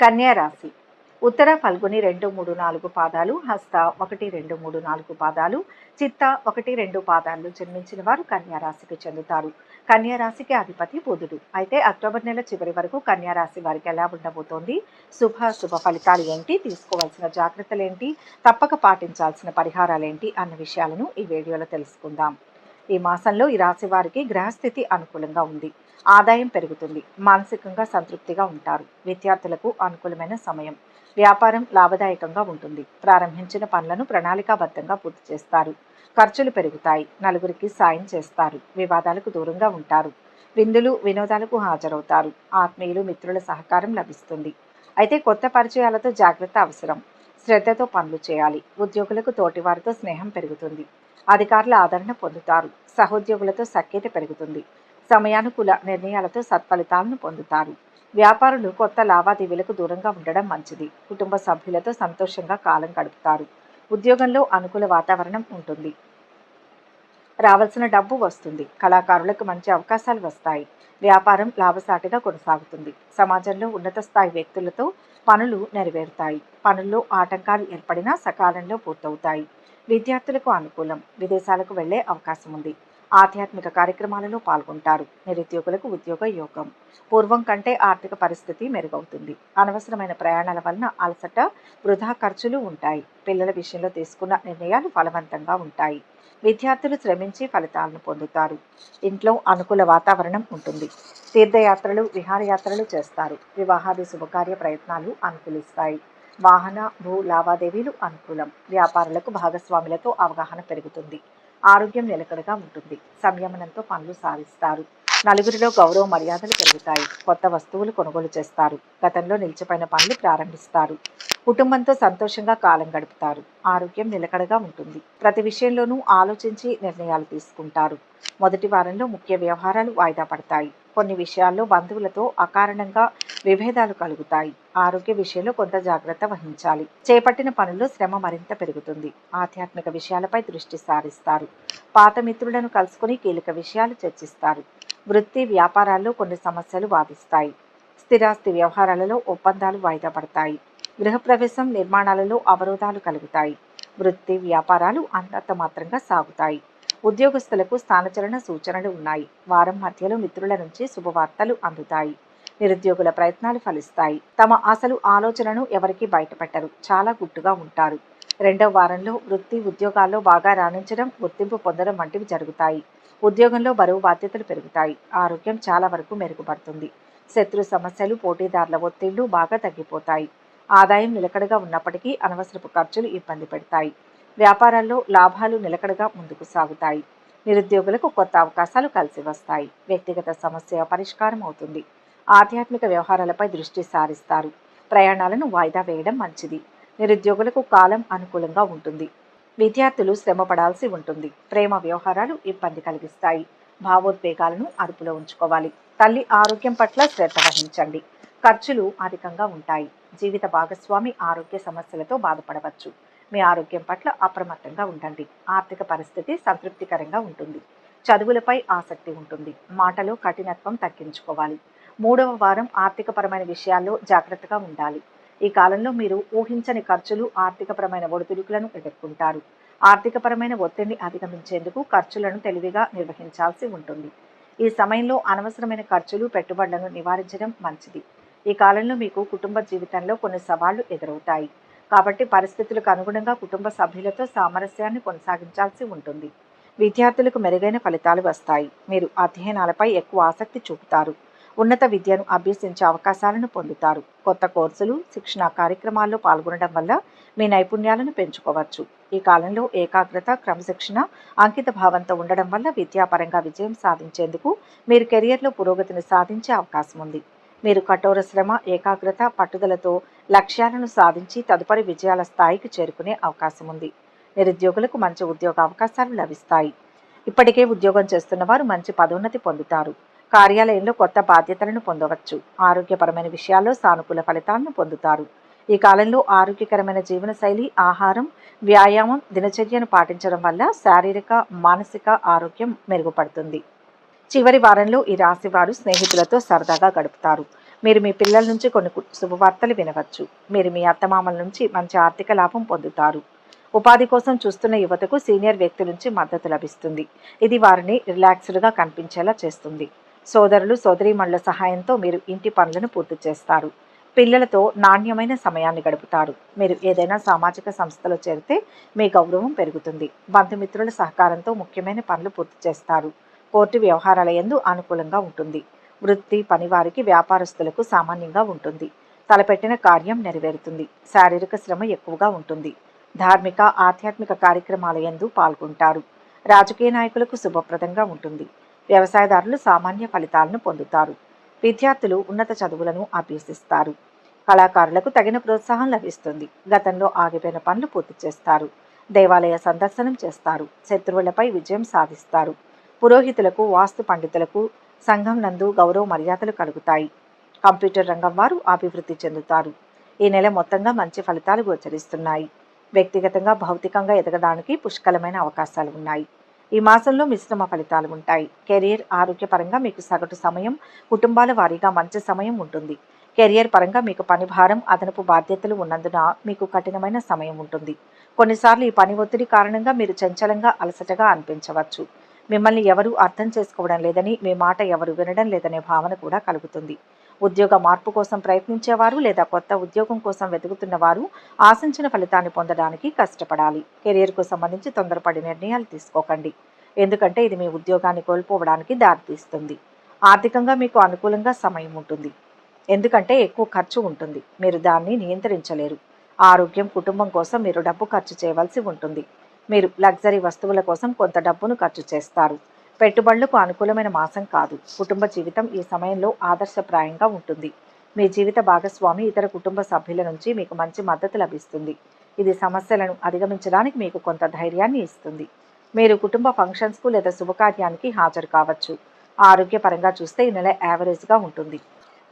కన్యా రాశి. ఉత్తర ఫల్గుని రెండు మూడు నాలుగు పాదాలు హస్త ఒకటి రెండు మూడు నాలుగు పాదాలు చిత్త ఒకటి రెండు పాదాలు జన్మించిన వారు కన్యారాశికి చెందుతారు. కన్యారాశికి అధిపతి బుధుడు. అయితే అక్టోబర్ నెల చివరి వరకు కన్యారాశి వారికి ఎలా ఉండబోతోంది? శుభ శుభ ఫలితాలు ఏంటి? తీసుకోవాల్సిన జాగ్రత్తలు ఏంటి? తప్పక పాటించాల్సిన పరిహారాలు ఏంటి? అన్న విషయాలను ఈ వీడియోలో తెలుసుకుందాం. ఈ మాసంలో ఈ రాశి వారికి గ్రహస్థితి అనుకూలంగా ఉంది. ఆదాయం పెరుగుతుంది. మానసికంగా సంతృప్తిగా ఉంటారు. విద్యార్థులకు అనుకూలమైన సమయం. వ్యాపారం లాభదాయకంగా ఉంటుంది. ప్రారంభించిన పనులను ప్రణాళికాబద్ధంగా పూర్తి చేస్తారు. ఖర్చులు పెరుగుతాయి. నలుగురికి సాయం చేస్తారు. వివాదాలకు దూరంగా ఉంటారు. విందులు వినోదాలకు హాజరవుతారు. ఆత్మీయులు మిత్రుల సహకారం లభిస్తుంది. అయితే కొత్త పరిచయాలతో జాగ్రత్త అవసరం. శ్రద్ధతో పనులు చేయాలి. ఉద్యోగులకు తోటివారితో స్నేహం పెరుగుతుంది. అధికారుల ఆదరణ పొందుతారు. సహోద్యోగులతో సఖ్యత పెరుగుతుంది. సమయానుకూల నిర్ణయాలతో సత్ఫలితాలను పొందుతారు. వ్యాపారులు కొత్త లావాదేవీలకు దూరంగా ఉండడం మంచిది. కుటుంబ సభ్యులతో సంతోషంగా కాలం గడుపుతారు. ఉద్యోగంలో అనుకూల వాతావరణం ఉంటుంది. రావాల్సిన డబ్బు వస్తుంది. కళాకారులకు మంచి అవకాశాలు వస్తాయి. వ్యాపారం లాభసాటిగా కొనసాగుతుంది. సమాజంలో ఉన్నత స్థాయి వ్యక్తులతో పనులు నెరవేరుతాయి. పనుల్లో ఆటంకాలు ఏర్పడినా సకాలంలో పూర్తవుతాయి. విద్యార్థులకు అనుకూలం. విదేశాలకు వెళ్ళే అవకాశం ఉంది. ఆధ్యాత్మిక కార్యక్రమాలలో పాల్గొంటారు. నిరుద్యోగులకు ఉద్యోగ యోగం. పూర్వం కంటే ఆర్థిక పరిస్థితి మెరుగవుతుంది. అనవసరమైన ప్రయాణాల వలన అలసట వృధా ఖర్చులు ఉంటాయి. పిల్లల విషయంలో తీసుకున్న నిర్ణయాలు ఫలవంతంగా ఉంటాయి. విద్యార్థులు శ్రమించి ఫలితాలను పొందుతారు. ఇంట్లో అనుకూల వాతావరణం ఉంటుంది. తీర్థయాత్రలు విహారయాత్రలు చేస్తారు. వివాహాది శుభకార్య ప్రయత్నాలు అనుకూలిస్తాయి. వాహన భూ లావాదేవీలు అనుకూలం. వ్యాపారులకు భాగస్వాములతో అవగాహన పెరుగుతుంది. ఆరోగ్యం నిలకడగా ఉంటుంది. సంయమనంతో పనులు సాధిస్తారు. నలుగురిలో గౌరవ మర్యాదలు పెరుగుతాయి. కొత్త వస్తువులు కొనుగోలు చేస్తారు. గతంలో నిలిచిపోయిన పనులు ప్రారంభిస్తారు. కుటుంబంతో సంతోషంగా కాలం గడుపుతారు. ఆరోగ్యం నిలకడగా ఉంటుంది. ప్రతి విషయంలోనూ ఆలోచించి నిర్ణయాలు తీసుకుంటారు. మొదటి వారంలో ముఖ్య వ్యవహారాలు వాయిదా పడతాయి. కొన్ని విషయాల్లో బంధువులతో అకారణంగా విభేదాలు కలుగుతాయి. ఆరోగ్య విషయంలో కొంత జాగ్రత్త వహించాలి. చేపట్టిన పనుల్లో శ్రమ మరింత పెరుగుతుంది. ఆధ్యాత్మిక విషయాలపై దృష్టి సారిస్తారు. పాత మిత్రులను కలుసుకుని కీలక విషయాలు చర్చిస్తారు. వృత్తి వ్యాపారాల్లో కొన్ని సమస్యలు వాదిస్తాయి స్థిరాస్తి వ్యవహారాలలో ఒప్పందాలు వాయిదా పడతాయి. గృహప్రవేశం నిర్మాణాలలో అవరోధాలు కలుగుతాయి. వృత్తి వ్యాపారాలు అంతంత మాత్రంగా సాగుతాయి. ఉద్యోగస్తులకు స్థానచలన సూచనలు ఉన్నాయి. వారం మధ్యలో మిత్రుల నుంచి శుభవార్తలు అందుతాయి. నిరుద్యోగుల ప్రయత్నాలు ఫలిస్తాయి. తమ అసలు ఆలోచనను ఎవరికి బయటపెట్టరు. చాలా గుట్టుగా ఉంటారు. రెండవ వారంలో వృత్తి ఉద్యోగాల్లో బాగా రాణించడం గుర్తింపు పొందడం వంటివి జరుగుతాయి. ఉద్యోగంలో బరువు బాధ్యతలు పెరుగుతాయి. ఆరోగ్యం చాలా వరకు మెరుగుపడుతుంది. శత్రు సమస్యలు పోటీదారుల ఒత్తిళ్ళు బాగా తగ్గిపోతాయి. ఆదాయం నిలకడగా ఉన్నప్పటికీ అనవసరపు ఖర్చులు ఇబ్బంది పెడతాయి. వ్యాపారాల్లో లాభాలు నిలకడగా ముందుకు సాగుతాయి. నిరుద్యోగులకు కొత్త అవకాశాలు కలిసి వస్తాయి. వ్యక్తిగత సమస్య పరిష్కారం అవుతుంది. ఆధ్యాత్మిక వ్యవహారాలపై దృష్టి సారిస్తారు. ప్రయాణాలను వాయిదా వేయడం మంచిది. నిరుద్యోగులకు కాలం అనుకూలంగా ఉంటుంది. విద్యార్థులు శ్రమ పడాల్సి ఉంటుంది. ప్రేమ వ్యవహారాలు ఇబ్బంది కలిగిస్తాయి. భావోద్వేగాలను అదుపులో ఉంచుకోవాలి. తల్లి ఆరోగ్యం పట్ల శ్రద్ధ వహించండి. ఖర్చులు అధికంగా ఉంటాయి. జీవిత భాగస్వామి ఆరోగ్య సమస్యలతో బాధపడవచ్చు. మీ ఆరోగ్యం పట్ల అప్రమత్తంగా ఉండండి. ఆర్థిక పరిస్థితి సంతృప్తికరంగా ఉంటుంది. చదువులపై ఆసక్తి ఉంటుంది. మాటలో కఠినత్వం తగ్గించుకోవాలి. మూడవ వారం ఆర్థికపరమైన విషయాల్లో జాగ్రత్తగా ఉండాలి. ఈ కాలంలో మీరు ఊహించని ఖర్చులు ఆర్థికపరమైన ఒడిదుడుకులను ఎదుర్కొంటారు. ఆర్థికపరమైన ఒత్తిడిని అధిగమించేందుకు ఖర్చులను తెలివిగా నిర్వహించాల్సి ఉంటుంది. ఈ సమయంలో అనవసరమైన ఖర్చులు పెట్టుబడులను నివారించడం మంచిది. ఈ కాలంలో మీకు కుటుంబ జీవితంలో కొన్ని సవాళ్ళు ఎదురవుతాయి. కాబట్టి పరిస్థితులకు అనుగుణంగా కుటుంబ సభ్యులతో సామరస్యాన్ని కొనసాగించాల్సి ఉంటుంది. విద్యార్థులకు మెరుగైన ఫలితాలు వస్తాయి. మీరు అధ్యయనాలపై ఎక్కువ ఆసక్తి చూపుతారు. ఉన్నత విద్యను అభ్యసించే అవకాశాలను పొందుతారు. కొత్త కోర్సులు శిక్షణ కార్యక్రమాల్లో పాల్గొనడం వల్ల మీ నైపుణ్యాలను పెంచుకోవచ్చు. ఈ కాలంలో ఏకాగ్రత క్రమశిక్షణ అంకిత భావంతో ఉండడం వల్ల విద్యాపరంగా విజయం సాధించేందుకు మీరు కెరియర్లో పురోగతిని సాధించే అవకాశం ఉంది. మీరు కఠోర శ్రమ ఏకాగ్రత పట్టుదలతో లక్ష్యాలను సాధించి తదుపరి విజయాల స్థాయికి చేరుకునే అవకాశం ఉంది నిరుద్యోగులకు మంచి ఉద్యోగ అవకాశాలు లభిస్తాయి. ఇప్పటికే ఉద్యోగం చేస్తున్న వారు మంచి పదోన్నతి పొందుతారు. కార్యాలయంలో కొత్త బాధ్యతలను పొందవచ్చు. ఆరోగ్యపరమైన విషయాల్లో సానుకూల ఫలితాలను పొందుతారు. ఈ కాలంలో ఆరోగ్యకరమైన జీవనశైలి ఆహారం వ్యాయామం దినచర్యను పాటించడం వల్ల శారీరక మానసిక ఆరోగ్యం మెరుగుపడుతుంది. చివరి వారంలో ఈ రాశి వారు స్నేహితులతో సరదాగా గడుపుతారు. మీరు మీ పిల్లల నుంచి కొన్ని శుభవార్తలు వినవచ్చు. మీరు మీ అత్తమామల నుంచి మంచి ఆర్థిక లాభం పొందుతారు. ఉపాధి కోసం చూస్తున్న యువతకు సీనియర్ వ్యక్తుల నుంచి మద్దతు లభిస్తుంది. ఇది వారిని రిలాక్స్డ్గా కనిపించేలా చేస్తుంది. సోదరులు సోదరీమణుల సహాయంతో మీరు ఇంటి పనులను పూర్తి చేస్తారు. పిల్లలతో నాణ్యమైన సమయాన్ని గడుపుతారు. మీరు ఏదైనా సామాజిక సంస్థలో చేరితే మీ గౌరవం పెరుగుతుంది. బంధుమిత్రుల సహకారంతో ముఖ్యమైన పనులు పూర్తి చేస్తారు. కోర్టు వ్యవహారాల ఎందు అనుకూలంగా ఉంటుంది. వృత్తి పనివారికి వ్యాపారస్తులకు సామాన్యంగా ఉంటుంది. తలపెట్టిన కార్యం నెరవేరుతుంది. శారీరక శ్రమ ఎక్కువగా ఉంటుంది. ధార్మిక ఆధ్యాత్మిక కార్యక్రమాల ఎందు పాల్గొంటారు. రాజకీయ నాయకులకు శుభప్రదంగా ఉంటుంది. వ్యవసాయదారులు సామాన్య ఫలితాలను పొందుతారు. విద్యార్థులు ఉన్నత చదువులను అభ్యసిస్తారు. కళాకారులకు తగిన ప్రోత్సాహం లభిస్తుంది. గతంలో ఆగిపోయిన పనులు పూర్తి చేస్తారు. దేవాలయ సందర్శనం చేస్తారు. శత్రువులపై విజయం సాధిస్తారు. పురోహితులకు వాస్తు పండితులకు సంఘం నందు గౌరవ మర్యాదలు కలుగుతాయి. కంప్యూటర్ రంగం వారు అభివృద్ధి చెందుతారు. ఈ నెల మొత్తంగా మంచి ఫలితాలు గోచరిస్తున్నాయి. వ్యక్తిగతంగా భౌతికంగా ఎదగడానికి పుష్కలమైన అవకాశాలు ఉన్నాయి. ఈ మాసంలో మిశ్రమ ఫలితాలు ఉంటాయి. కెరియర్ ఆరోగ్యపరంగా మీకు సగటు సమయం కుటుంబాల వారీగా మంచి సమయం ఉంటుంది. కెరియర్ పరంగా మీకు పని భారం అదనపు బాధ్యతలు ఉన్నందున మీకు కఠినమైన సమయం ఉంటుంది. కొన్నిసార్లు ఈ పని ఒత్తిడి కారణంగా మీరు చంచలంగా అలసటగా అనిపించవచ్చు. మిమ్మల్ని ఎవరూ అర్థం చేసుకోవడం లేదని మీ మాట ఎవరు వినడం లేదనే భావన కూడా కలుగుతుంది. ఉద్యోగ మార్పు కోసం ప్రయత్నించేవారు లేదా కొత్త ఉద్యోగం కోసం వెతుకుతున్న వారు ఆశించిన ఫలితాన్ని పొందడానికి కష్టపడాలి. కెరియర్కు సంబంధించి తొందరపడి నిర్ణయాలు తీసుకోకండి. ఎందుకంటే ఇది మీ ఉద్యోగాన్ని కోల్పోవడానికి దారితీస్తుంది. ఆర్థికంగా మీకు అనుకూలంగా సమయం ఉంటుంది. ఎందుకంటే ఎక్కువ ఖర్చు ఉంటుంది. మీరు దాన్ని నియంత్రించలేరు. ఆరోగ్యం కుటుంబం కోసం మీరు డబ్బు ఖర్చు చేయవలసి ఉంటుంది. మీరు లగ్జరీ వస్తువుల కోసం కొంత డబ్బును ఖర్చు చేస్తారు. పెట్టుబడులకు అనుకూలమైన మాసం కాదు. కుటుంబ జీవితం ఈ సమయంలో ఆదర్శప్రాయంగా ఉంటుంది. మీ జీవిత భాగస్వామి ఇతర కుటుంబ సభ్యుల నుంచి మీకు మంచి మద్దతు లభిస్తుంది. ఇది సమస్యలను అధిగమించడానికి మీకు కొంత ధైర్యాన్ని ఇస్తుంది. మీరు కుటుంబ ఫంక్షన్స్కు లేదా శుభకార్యానికి హాజరు కావచ్చు. ఆరోగ్యపరంగా చూస్తే ఈ నెల యావరేజ్గా ఉంటుంది.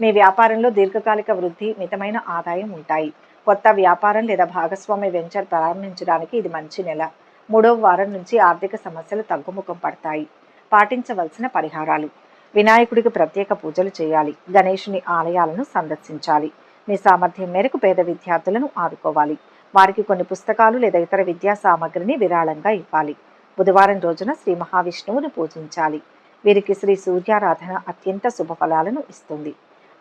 మీ వ్యాపారంలో దీర్ఘకాలిక వృద్ధి మితమైన ఆదాయం ఉంటాయి. కొత్త వ్యాపారం లేదా భాగస్వామి వెంచర్ ప్రారంభించడానికి ఇది మంచి నెల. మూడవ వారం నుంచి ఆర్థిక సమస్యలు తగ్గుముఖం పడతాయి. పాటించవలసిన పరిహారాలు. వినాయకుడికి ప్రత్యేక పూజలు చేయాలి. గణేషుని ఆలయాలను సందర్శించాలి. మీ సామర్థ్యం మేరకు పేద విద్యార్థులను ఆదుకోవాలి. వారికి కొన్ని పుస్తకాలు లేదా ఇతర విద్యా సామగ్రిని విరాళంగా ఇవ్వాలి. బుధవారం రోజున శ్రీ మహావిష్ణువుని పూజించాలి. వీరికి శ్రీ సూర్యారాధన అత్యంత శుభ ఫలాలను ఇస్తుంది.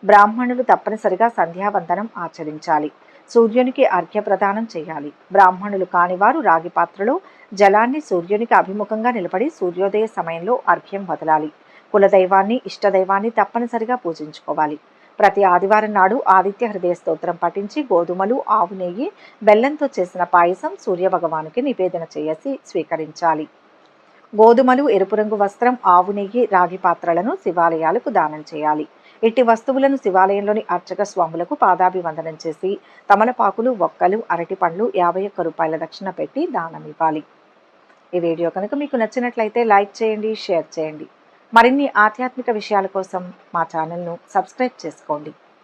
బ్రాహ్మణులు తప్పనిసరిగా సంధ్యావందనం ఆచరించాలి. సూర్యునికి అర్ఘ్య ప్రదానం చేయాలి. బ్రాహ్మణులు కానివారు రాగి పాత్రలో జలాన్ని సూర్యునికి అభిముఖంగా నిలబడి సూర్యోదయ సమయంలో అర్ఘ్యం వదలాలి. కులదైవాన్ని ఇష్టదైవాన్ని తప్పనిసరిగా పూజించుకోవాలి. ప్రతి ఆదివారం నాడు ఆదిత్య హృదయ స్తోత్రం పఠించి గోధుమలు ఆవు నెయ్యి బెల్లంతో చేసిన పాయసం సూర్య భగవానుకి నివేదన చేసి స్వీకరించాలి. గోధుమలు ఎరుపు రంగు వస్త్రం ఆవు నెయ్యి రాగి పాత్రలను శివాలయాలకు దానం చేయాలి. ఇట్టి వస్తువులను శివాలయంలోని అర్చక స్వాములకు పాదాభివందనం చేసి తమలపాకులు ఒక్కలు అరటి పండ్లు యాభై ఒక్క రూపాయల దక్షిణ పెట్టి దానం ఇవ్వాలి. ఈ వీడియో కనుక మీకు నచ్చినట్లయితే లైక్ చేయండి షేర్ చేయండి. మరిన్ని ఆధ్యాత్మిక విషయాల కోసం మా ఛానల్ను సబ్స్క్రైబ్ చేసుకోండి.